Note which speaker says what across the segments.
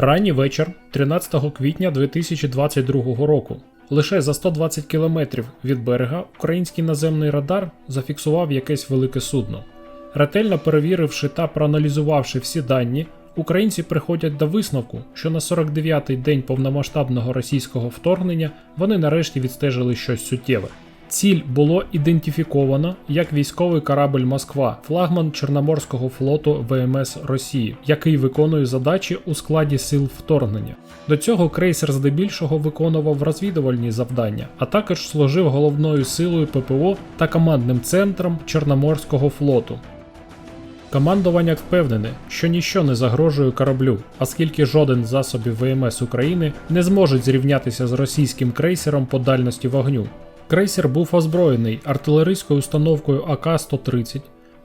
Speaker 1: Ранній вечір 13 квітня 2022 року. Лише за 120 кілометрів від берега український наземний радар зафіксував якесь велике судно. Ретельно перевіривши та проаналізувавши всі дані, українці приходять до висновку, що на 49-й день повномасштабного російського вторгнення вони нарешті відстежили щось суттєве. Ціль було ідентифіковано як військовий корабль Москва, флагман Чорноморського флоту ВМС Росії, який виконує задачі у складі сил вторгнення. До цього крейсер здебільшого виконував розвідувальні завдання, а також служив головною силою ППО та командним центром Чорноморського флоту. Командування впевнене, що ніщо не загрожує кораблю, оскільки жоден з засобів ВМС України не зможе зрівнятися з російським крейсером по дальності вогню. Крейсер був озброєний артилерійською установкою АК-130,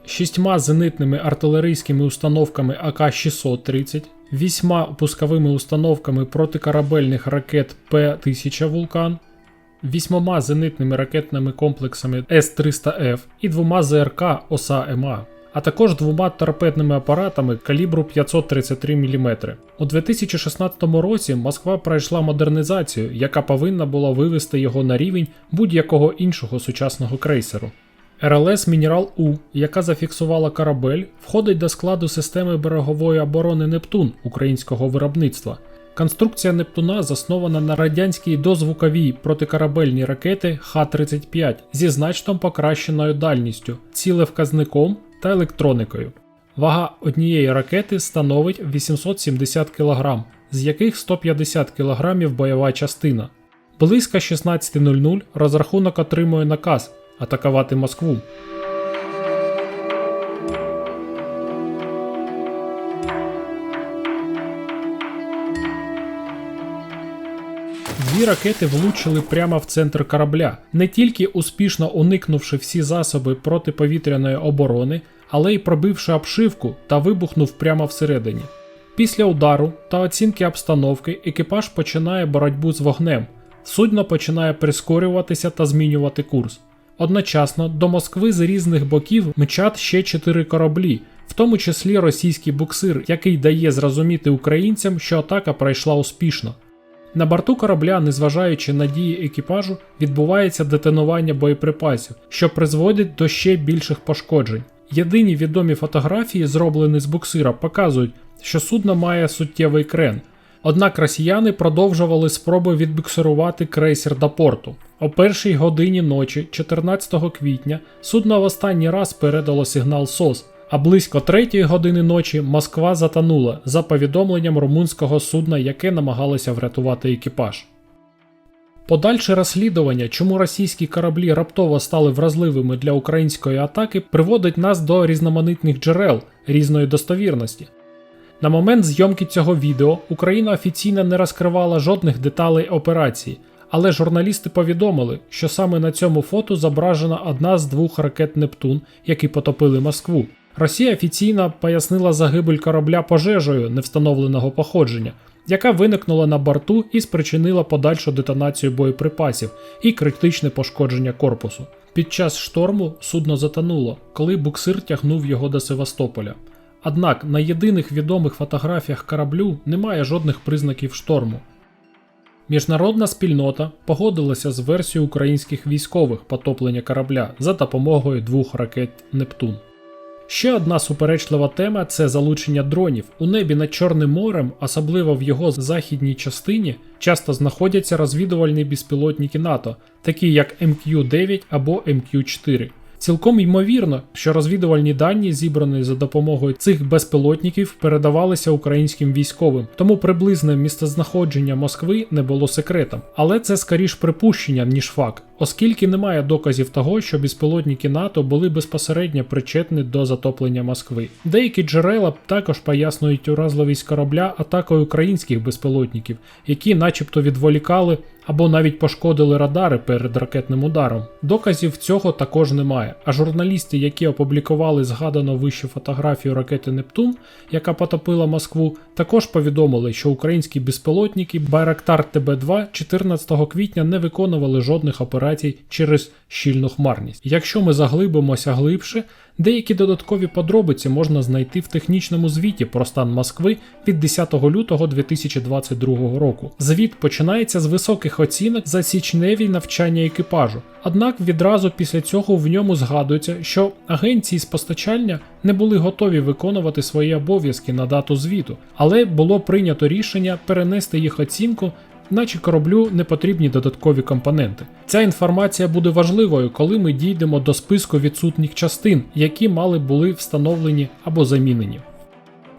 Speaker 1: шістьма зенитними артилерійськими установками АК-630, вісьма пусковими установками протикорабельних ракет П-1000 Вулкан, вісьмома зенитними ракетними комплексами С-300Ф і двома ЗРК ОСА-МА, а також двома торпедними апаратами калібру 533 мм. У 2016 році Москва пройшла модернізацію, яка повинна була вивести його на рівень будь-якого іншого сучасного крейсеру. РЛС Мінерал У, яка зафіксувала корабель, входить до складу системи берегової оборони Нептун українського виробництва. Конструкція Нептуна заснована на радянській дозвуковій протикорабельній ракети Х-35 зі значно покращеною дальністю, цілевказником та електроникою. Вага однієї ракети становить 870 кг, з яких 150 кг бойова частина. Близько 16.00 розрахунок отримує наказ атакувати Москву. Дві ракети влучили прямо в центр корабля, не тільки успішно уникнувши всі засоби протиповітряної оборони, але й пробивши обшивку та вибухнув прямо всередині. Після удару та оцінки обстановки екіпаж починає боротьбу з вогнем. Судно починає прискорюватися та змінювати курс. Одночасно до Москви з різних боків мчать ще чотири кораблі, в тому числі російський буксир, який дає зрозуміти українцям, що атака пройшла успішно. На борту корабля, незважаючи на дії екіпажу, відбувається детонування боєприпасів, що призводить до ще більших пошкоджень. Єдині відомі фотографії, зроблені з буксира, показують, що судно має суттєвий крен. Однак росіяни продовжували спроби відбуксирувати крейсер до порту. О першій годині ночі, 14 квітня, судно в останній раз передало сигнал СОС, а близько третьої години ночі Москва затонула за повідомленням румунського судна, яке намагалося врятувати екіпаж. Подальше розслідування, чому російські кораблі раптово стали вразливими для української атаки, приводить нас до різноманітних джерел різної достовірності. На момент зйомки цього відео Україна офіційно не розкривала жодних деталей операції, але журналісти повідомили, що саме на цьому фото зображена одна з двох ракет Нептун, які потопили Москву. Росія офіційно пояснила загибель корабля пожежею невстановленого походження, яка виникнула на борту і спричинила подальшу детонацію боєприпасів і критичне пошкодження корпусу. Під час шторму судно затонуло, коли буксир тягнув його до Севастополя. Однак на єдиних відомих фотографіях кораблю немає жодних признаків шторму. Міжнародна спільнота погодилася з версією українських військових потоплення корабля за допомогою двох ракет Нептун. Ще одна суперечлива тема це залучення дронів. У небі над Чорним морем, особливо в його західній частині, часто знаходяться розвідувальні безпілотники НАТО, такі як МК-9 або МК-4. Цілком ймовірно, що розвідувальні дані, зібрані за допомогою цих безпілотників, передавалися українським військовим, тому приблизне місцезнаходження Москви не було секретом. Але це скоріш припущення, ніж факт, оскільки немає доказів того, що безпілотники НАТО були безпосередньо причетні до затоплення Москви. Деякі джерела також пояснюють уразливість корабля атакою українських безпілотників, які начебто відволікали або навіть пошкодили радари перед ракетним ударом. Доказів цього також немає. А журналісти, які опублікували згадану вище фотографію ракети Нептун, яка потопила Москву, також повідомили, що українські безпілотники Байрактар ТБ2 14 квітня не виконували жодних операцій через щільну хмарність. Якщо ми заглибимося глибше, деякі додаткові подробиці можна знайти в технічному звіті про стан Москви від 10 лютого 2022 року. Звіт починається з високих оцінок за січневі навчання екіпажу. Однак відразу після цього в ньому згадується, що агенції з постачання не були готові виконувати свої обов'язки на дату звіту, але було прийнято рішення перенести їх оцінку наче кораблю не потрібні додаткові компоненти. Ця інформація буде важливою, коли ми дійдемо до списку відсутніх частин, які мали були встановлені або замінені.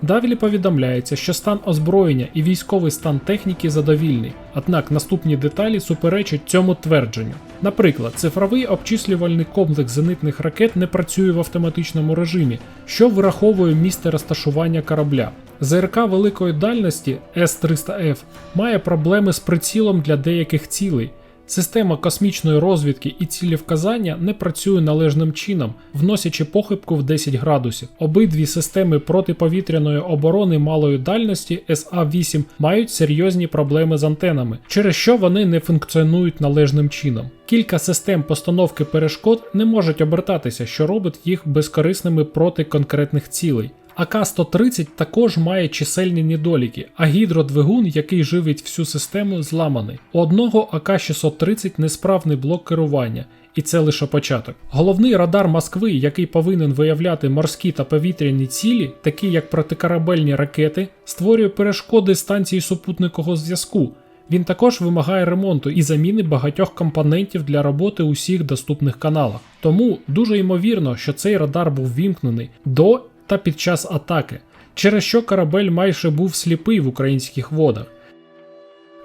Speaker 1: Далі повідомляється, що стан озброєння і військовий стан техніки задовільний, однак наступні деталі суперечать цьому твердженню. Наприклад, цифровий обчислювальний комплекс зенитних ракет не працює в автоматичному режимі, що вираховує місце розташування корабля. ЗРК великої дальності С-300Ф має проблеми з прицілом для деяких цілей. Система космічної розвідки і цілевказання не працює належним чином, вносячи похибку в 10 градусів. Обидві системи протиповітряної оборони малої дальності СА-8 мають серйозні проблеми з антенами, через що вони не функціонують належним чином. Кілька систем постановки перешкод не можуть обертатися, що робить їх безкорисними проти конкретних цілей. АК-130 також має чисельні недоліки, а гідродвигун, який живить всю систему, зламаний. У одного АК-630 несправний блок керування, і це лише початок. Головний радар Москви, який повинен виявляти морські та повітряні цілі, такі як протикорабельні ракети, створює перешкоди станції супутникового зв'язку. Він також вимагає ремонту і заміни багатьох компонентів для роботи у всіх доступних каналах. Тому дуже ймовірно, що цей радар був вімкнений до та під час атаки, через що корабель майже був сліпий в українських водах.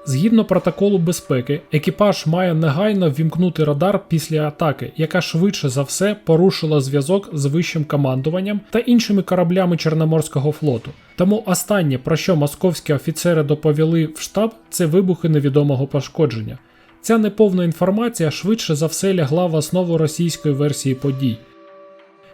Speaker 1: Згідно протоколу безпеки, екіпаж має негайно вімкнути радар після атаки, яка швидше за все порушила зв'язок з вищим командуванням та іншими кораблями Чорноморського флоту. Тому останнє, про що московські офіцери доповіли в штаб, це вибухи невідомого пошкодження. Ця неповна інформація швидше за все лягла в основу російської версії подій.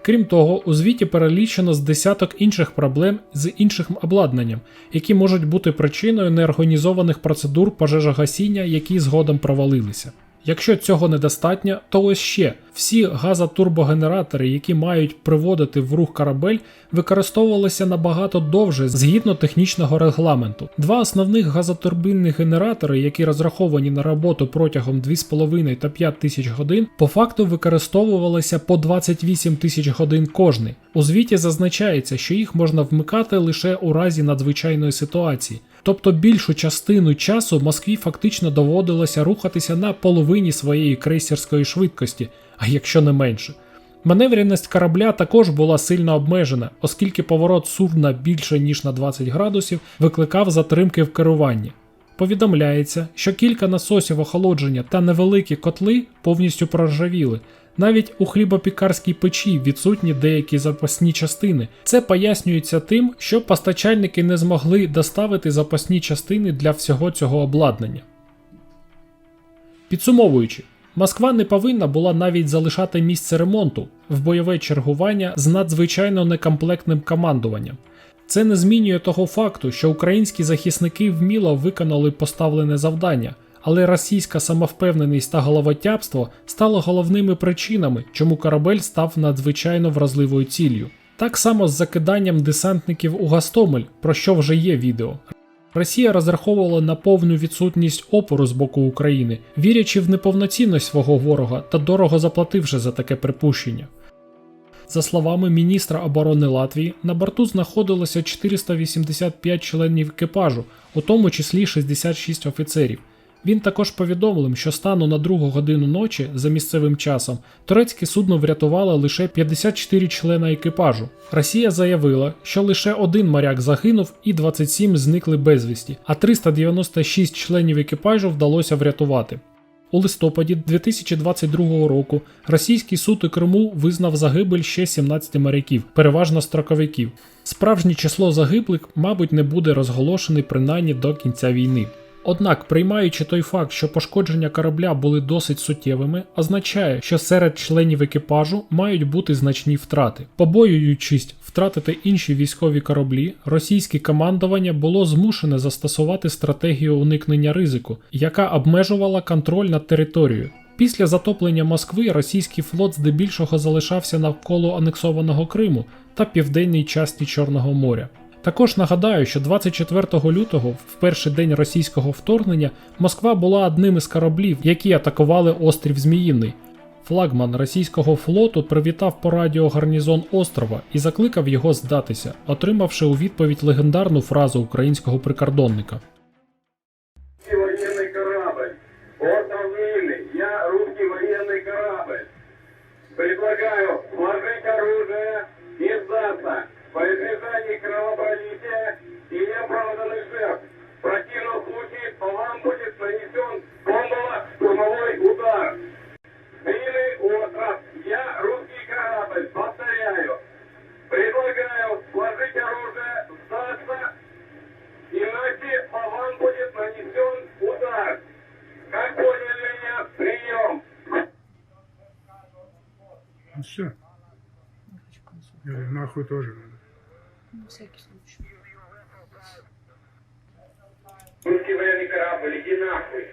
Speaker 1: Крім того, у звіті перелічено з десяток інших проблем з іншим обладнанням, які можуть бути причиною неорганізованих процедур пожежогасіння, які згодом провалилися. Якщо цього недостатньо, то ось ще всі газотурбогенератори, які мають приводити в рух корабель, використовувалися набагато довше згідно технічного регламенту. Два основних газотурбинних генератори, які розраховані на роботу протягом 2,5 та 5 тисяч годин, по факту використовувалися по 28 тисяч годин кожний. У звіті зазначається, що їх можна вмикати лише у разі надзвичайної ситуації. Тобто більшу частину часу Москві фактично доводилося рухатися на половині своєї крейсерської швидкості, а якщо не менше. Маневреність корабля також була сильно обмежена, оскільки поворот судна більше ніж на 20 градусів викликав затримки в керуванні. Повідомляється, що кілька насосів охолодження та невеликі котли повністю проржавіли, навіть у хлібопікарській печі відсутні деякі запасні частини. Це пояснюється тим, що постачальники не змогли доставити запасні частини для всього цього обладнання. Підсумовуючи, Москва не повинна була навіть залишати місце ремонту в бойове чергування з надзвичайно некомплектним командуванням. Це не змінює того факту, що українські захисники вміло виконали поставлене завдання але російська самовпевненість та головотяпство стало головними причинами, чому корабель став надзвичайно вразливою ціллю. Так само з закиданням десантників у Гастомель, про що вже є відео. Росія розраховувала на повну відсутність опору з боку України, вірячи в неповноцінність свого ворога та дорого заплативши за таке припущення. За словами міністра оборони Латвії, на борту знаходилося 485 членів екіпажу, у тому числі 66 офіцерів. Він також повідомив, що стану на другу годину ночі за місцевим часом турецьке судно врятувало лише 54 члена екіпажу. Росія заявила, що лише один моряк загинув і 27 зникли безвісті, а 396 членів екіпажу вдалося врятувати. У листопаді 2022 року російський суд у Криму визнав загибель ще 17 моряків, переважно строковиків. Справжнє число загиблих, мабуть, не буде розголошений принаймні до кінця війни. Однак, приймаючи той факт, що пошкодження корабля були досить суттєвими, означає, що серед членів екіпажу мають бути значні втрати. Побоюючись втратити інші військові кораблі, російське командування було змушене застосувати стратегію уникнення ризику, яка обмежувала контроль над територією. Після затоплення Москви російський флот здебільшого залишався навколо анексованого Криму та південній часті Чорного моря. Також нагадаю, що 24 лютого, в перший день російського вторгнення, Москва була одним із кораблів, які атакували острів Зміїний. Флагман російського флоту привітав по радіо гарнізон острова і закликав його здатися, отримавши у відповідь легендарну фразу українського прикордонника.
Speaker 2: Все. Или нахуй тоже надо.
Speaker 3: На всякий случай.
Speaker 4: Русский военный корабль, иди нахуй.